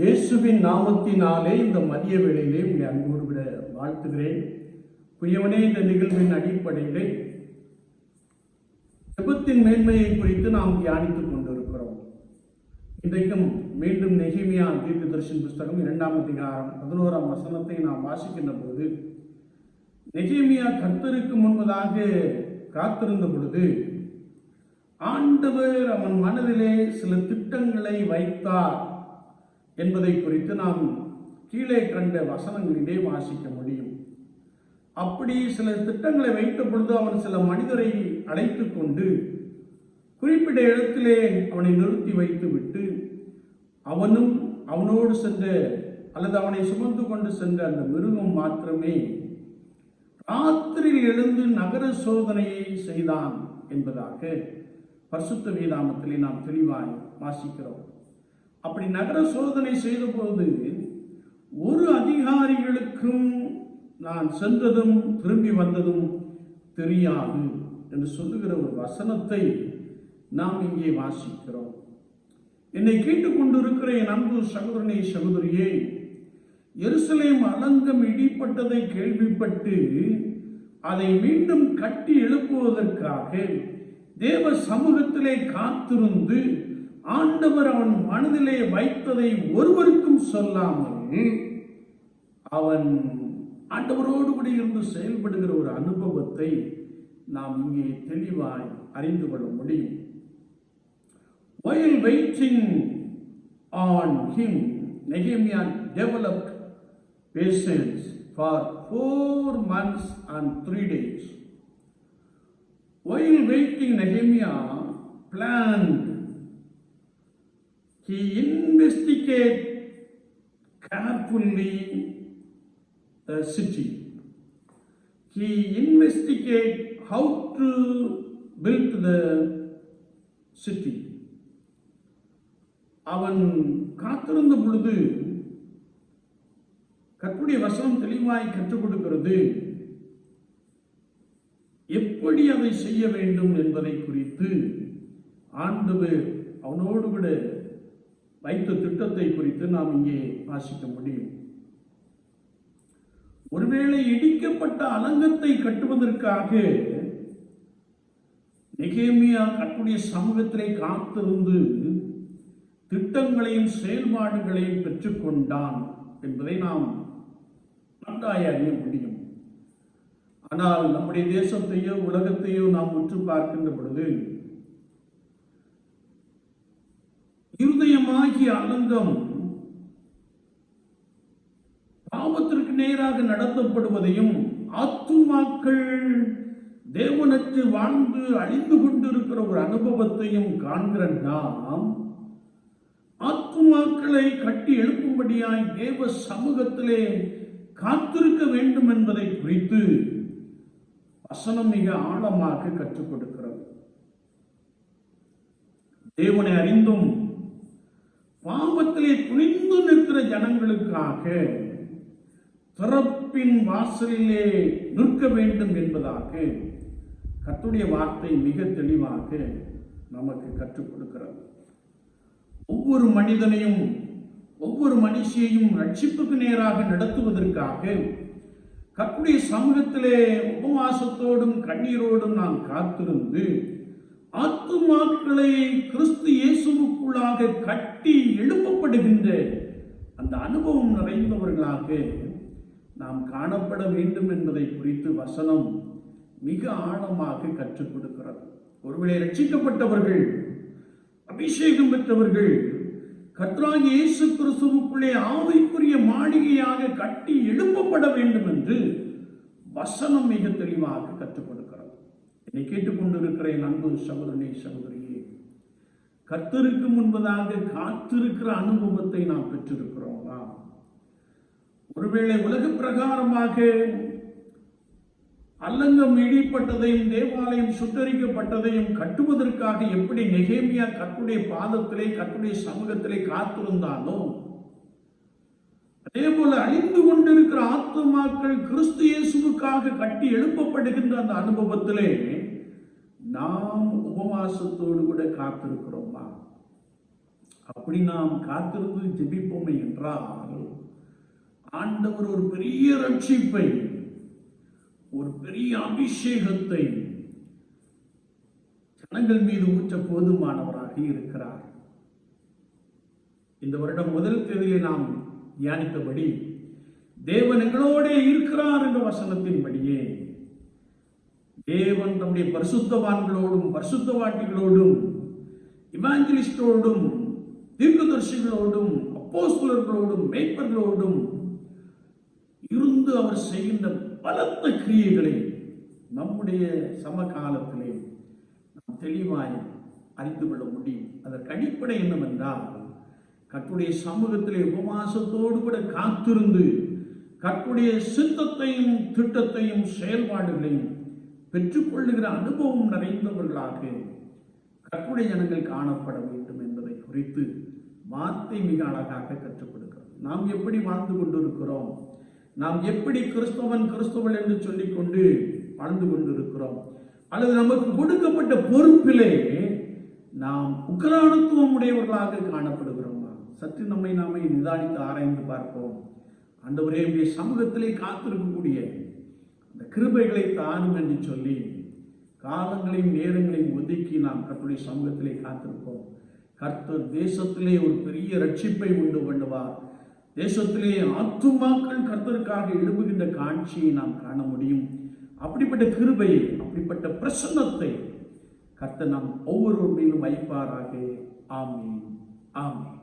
இயேசுவின் நாமத்தினாலே இந்த மதிய வேளையிலே உங்களை அன்போடு விட வாழ்த்துகிறேன். குயவனே இந்த நிகழ்வின் அடிப்படையிலே செபத்தின் மேன்மையை குறித்து நாம் தியானித்துக் கொண்டிருக்கிறோம். இன்றைக்கும் மீண்டும் நெகிமியா தீர்க்கதரிசன புஸ்தகம் இரண்டாம் அதிகாரம் பதினோராம் வசனத்தை நாம் வாசிக்கின்ற போது நெகிமியா கர்த்தருக்கு முன்பதாக காத்திருந்த பொழுது ஆண்டவர் அவன் மனதிலே சில திட்டங்களை வைத்தார். என்பதை குறித்து நாம் கீழே கண்ட வசனங்களிலே வாசிக்க முடியும். அப்படி சில திட்டங்களை வைத்த பொழுது அவன் சில மனிதரை அழைத்து கொண்டு குறிப்பிட்ட இடத்திலே அவனை நிறுத்தி வைத்து விட்டு அவனும் அவனோடு சென்ற அல்லது அவனை சுமந்து கொண்டு சென்ற அந்த மிருகம் மாத்திரமே ராத்திரியில் எழுந்து நகர சோதனையை செய்தான் என்பதாக பரிசுத்த வீராமத்திலே நாம் தெளிவாய் வாசிக்கிறோம். அப்படி நகர சோதனை செய்தபோது ஒரு அதிகாரிகளுக்கும் நான் சென்றதும் திரும்பி வந்ததும் தெரியாது என்று சொல்லுகிற ஒரு வசனத்தை நாம் இங்கே வாசிக்கிறோம். என்னை கேட்டுக்கொண்டிருக்கிற என் அன்பு சகோதரனை சகோதரியே எருசலேம் அலங்கம் இடிப்பட்டதை கேள்விப்பட்டு அதை மீண்டும் கட்டி எழுப்புவதற்காக தேவ சமூகத்திலே காத்திருந்து ஆண்டவர் அவன் மனதிலே வைத்ததை ஒருவருக்கும் சொல்லாமல் அவன் ஆண்டவரோடு கூட இருந்து செயல்படுகிற ஒரு அனுபவத்தை நாம் இங்கே தெளிவாய் அறிந்து கொள்ள முடியும் வயல் வெயிட்டிங் ஆன் ஹிம் நெகேமியா developed patience for four months and three days வயல் வெயிட்டிங் நெகேமியா plant He investigated carefully the city. He investigated how to build the city. அவன் காத்திருந்த பொழுது கற்புடைய வசனம் தெளிவாய் கற்றுக் கொடுக்கிறது எப்படி அதை செய்ய வேண்டும் என்பதை குறித்து ஆண்டவர் அவனோடு கூட வைத்த திட்டத்தை குறித்து நாம் இங்கே வாசிக்க முடியும். ஒருவேளை இடிக்கப்பட்ட அலங்கத்தை கட்டுவதற்காக நெகேமியா கட்டுடைய சமூகத்திலே காத்திருந்து திட்டங்களையும் செயல்பாடுகளையும் பெற்றுக்கொண்டான் என்பதை நாம் நன்றாய் அறிய முடியும். ஆனால் நம்முடைய தேசத்தையோ உலகத்தையோ நாம் உற்று பார்க்கின்ற பொழுது இருதயமாகிய அலங்கம் பாவத்திற்கு நேராக நடத்தப்படுவதையும் ஆத்துமாக்கள் தேவனற்று வாழ்ந்து அழிந்து கொண்டிருக்கிற ஒரு அனுபவத்தையும் காண்கிற நாம் ஆத்துமாக்களை கட்டி எழுப்பும்படியாய் தேவ சமூகத்திலே காத்திருக்க வேண்டும் என்பதை குறித்து வசனம் மிக ஆழமாக கற்றுக் கொடுக்கிறது. தேவனை அறிந்தும் பாவத்திலே துணிந்து நிற்கிற ஜனங்களுக்காக திறப்பின் வாசலிலே நிற்க வேண்டும் என்பதாக கத்துடைய வார்த்தை மிக தெளிவாக நமக்கு கற்றுக் கொடுக்கிறது. ஒவ்வொரு மனிதனையும் ஒவ்வொரு மனுஷியையும் ரட்சிப்புக்கு நேராக நடத்துவதற்காக கத்துடைய சமூகத்திலே உபவாசத்தோடும் கண்ணீரோடும் நாம் காத்திருந்து ஆத்துமாக்களை கிறிஸ்து இயேசுவுக்குள்ளாக கட்டி எழுப்பப்படுகின்ற அந்த அனுபவம் நிறைந்தவர்களாக நாம் காணப்பட வேண்டும் என்பதை குறித்து வசனம் மிக ஆழமாக கற்றுக் கொடுக்கிறது. ஒருவேளை ரட்சிக்கப்பட்டவர்கள் அபிஷேகம் பெற்றவர்கள் கர்த்தராகிய இயேசு கிறிஸ்துவுக்குள்ளே ஆவிக்குரிய மாளிகையாக கட்டி எழுப்பப்பட வேண்டும் என்று வசனம் மிக தெளிவாக கற்றுக் என்னை கேட்டுக்கொண்டிருக்கிற என் அன்பு சகோதரனே சகோதரியே கர்த்தருக்கு முன்பதாக காத்திருக்கிற அனுபவத்தை நாம் பெற்றிருக்கிறோமா? ஒருவேளை உலக பிரகாரமாக அல்லங்கம் இடிப்பட்டதையும் தேவாலயம் சுட்டரிக்கப்பட்டதையும் கட்டுவதற்காக எப்படி நெகேமியா கட்டுடைய பாதத்திலே கட்டுடைய சமூகத்திலே காத்திருந்தானோ அதே போல அழிந்து கொண்டிருக்கிற ஆத்மாக்கள் கிறிஸ்து இயேசுவுக்காக கட்டி எழுப்பப்படுகின்ற அந்த அனுபவத்திலே நாம் உபவாசத்தோடு கூட காத்திருக்கிறோமா? அப்படி நாம் காத்திருந்து ஜெபிப்போமே என்றால் ஆண்டவர் ஒரு பெரிய ரட்சிப்பை ஒரு பெரிய அபிஷேகத்தை ஜனங்கள் மீது ஊற்ற போதுமானவராக இருக்கிறார். இந்த வருடம் முதல் தேதியிலே நாம் தியானித்தபடி தேவன் எங்களோடே இருக்கிறார் என்ற வசனத்தின்படியே தேவன் தம்முடைய பரிசுத்தவான்களோடும் பரிசுத்தவாட்டிகளோடும் இவாஞ்சலிஸ்டோடும் தீர்க்கதர்சிகளோடும் அப்போஸ்தலர்களோடும் மேய்ப்பர்களோடும் இருந்து அவர் செய்கின்ற பலத்த கிரியைகளை நம்முடைய சமகாலத்திலே நாம் தெளிவாய் அறிந்து கொள்ள முடியும். அதற்கு அடிப்படை என்னவென்றால் கர்த்தருடைய சமூகத்திலே உபவாசத்தோடு கூட காத்திருந்து கற்புடைய சித்தத்தையும் திட்டத்தையும் செயல்பாடுகளையும் பெற்றுக்கொள்ளுகிற அனுபவம் நிறைந்தவர்களாக கற்புடைய ஜனங்கள் காணப்பட வேண்டும் என்பதை குறித்து வார்த்தை மிக அழகாக கற்றுக் கொடுக்கிறது. நாம் எப்படி வாழ்ந்து கொண்டிருக்கிறோம்? நாம் எப்படி கிறிஸ்தவன் கிறிஸ்தவன் என்று சொல்லிக்கொண்டு வாழ்ந்து கொண்டிருக்கிறோம்? அல்லது நமக்கு கொடுக்கப்பட்ட பொறுப்பிலே நாம் உக்கரானத்துவம் உடையவர்களாக காணப்படுகிறோமா? சற்று நம்மை நாமே நிதானித்து ஆராய்ந்து பார்ப்போம். அந்த ஒரே சமூகத்திலே காத்திருக்கக்கூடிய அந்த கிருபைகளை தாரும் என்று சொல்லி காலங்களையும் நேரங்களையும் ஒதுக்கி நாம் கர்த்தருடைய சமூகத்திலே காத்திருப்போம். கர்த்தர் தேசத்திலே ஒரு பெரிய ரட்சிப்பை உண்டு பண்ணுவார். தேசத்திலே ஆத்துமாக்கள் கர்த்தருக்காக எழுப்புகின்ற காட்சியை நாம் காண முடியும். அப்படிப்பட்ட கிருபையை அப்படிப்பட்ட பிரசன்னத்தை கர்த்தர் நாம் ஒவ்வொருவரிலும் வைப்பாராக ஆமீன். ஆமீன்.